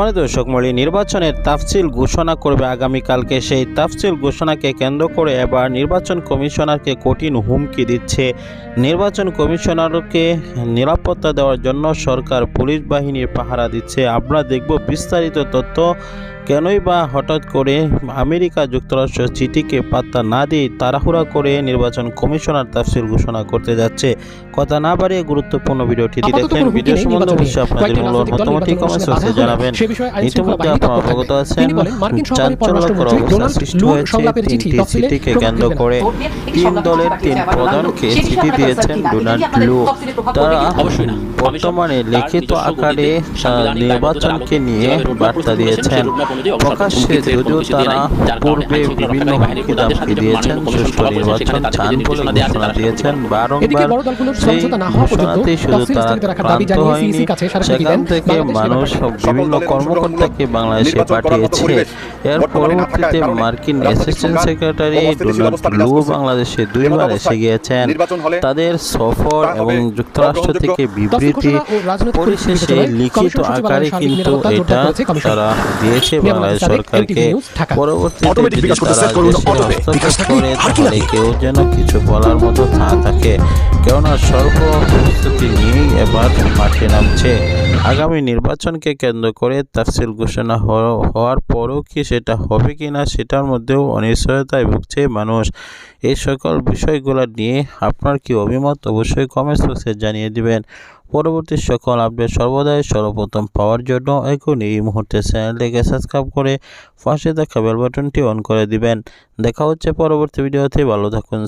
মানে দর্শক মূলী নির্বাচনের তাফসিল ঘোষণা করবে আগামীকালকে। সেই তাফসিল ঘোষণাকে কেন্দ্র করে এবার নির্বাচন কমিশনারকে কঠিন হুমকি দিচ্ছে। নির্বাচন কমিশনারকে নিরাপত্তা দেওয়ার জন্য সরকার পুলিশ বাহিনীর পাহারা দিচ্ছে। আমরা দেখব বিস্তারিত তথ্য। কেনই বা হঠাৎ করে আমেরিকা যুক্তরাষ্ট্র চিঠিকে পাত্তা না দিয়ে তাড়াহুড়া করে নির্বাচন কমিশনার তাফসিল ঘোষণা করতে যাচ্ছে। কথা না বাড়িয়ে গুরুত্বপূর্ণ ভিডিওটি দেখলেন ভিডিও সম্বন্ধে অবশ্যই আপনাদের রাজনৈতিক মতামতটি নির্বাচনের কমেন্ট বাধা বক্সে হলে জানাবেন। বিষয়ে আইন শৃঙ্খলা বাহিনী তৎপর অবগত থাকবে। আছেন তিনি বলেন, মার্কিন সরকারের পররাষ্ট্রমন্ত্রী অবস্থা ডোনাল্ড সৃষ্টি লু হয়েছে সংলাপের চিঠি তফসিলে কেন্দ্র করে তিন দলের তিন প্রধানকে চিঠি দিয়েছেন ডোনাল্ড লু তারা অবশ্যই না। বর্তমানে লিখিত আকারে নির্বাচনকে নিয়ে বার্তা দিয়েছেন। প্রকাশ্যে যদিও তারা পূর্বে বিভিন্ন হুমকি প্রধানদের দিয়েছেন সুষ্ঠু নির্বাচন চান বলে নির্দেশনা দেয়া আছে ঘোষণা দিয়েছেন। বারংবার সেই সমঝোতা না হওয়া পর্যন্ত ঘোষণাতেই শুধু তারা ক্লান্ত হয়নি সেখান থেকে মানুষ বিভিন্ন কর্মকর্তাকে বাংলাদেশে পাঠিয়েছে। এর পরবর্তীতে মার্কিন অ্যাসিস্ট্যান্ট সেক্রেটারি ডোনাল্ড লু বাংলাদেশে দুইবার এসে গিয়েছেন তাদের সফর এবং যুক্তরাষ্ট্র থেকে বিবৃতি পরিশেষে লিখিত আকারে কিন্তু এটা। তারা দিয়েছে বাংলাদেশ সরকারকে। পরবর্তীতে যদি তারা করে তাহলে কেউ যেন কিছু বলার মতো না থাকে। কেননা সর্ব প্রস্তুতি নিয়েই এবার মাঠে নামছে। আগামী নির্বাচনকে কেন্দ্র করে তাফসিল ঘোষণা হওয়া- হওয়ার পরও কি সেটা হবে কি না সেটার মধ্যেও অনিশ্চয়তায় ভুগছে মানুষ। এই সকল বিষয়গুলো নিয়ে আপনার কি অভিমত অবশ্যই কমেন্টস বক্সে জানিয়ে দিবেন। পরবর্তী সকল আপডেট সর্বদাই সর্বপ্রথম পাওয়ার জন্য এখন এই মুহূর্তে চ্যানেলটিকে সাবস্ক্রাইব করে পাশে থাকা বেল বাটনটি অন করে দিবেন। দেখা হচ্ছে পরবর্তী ভিডিওতে। ভালো থাকুন।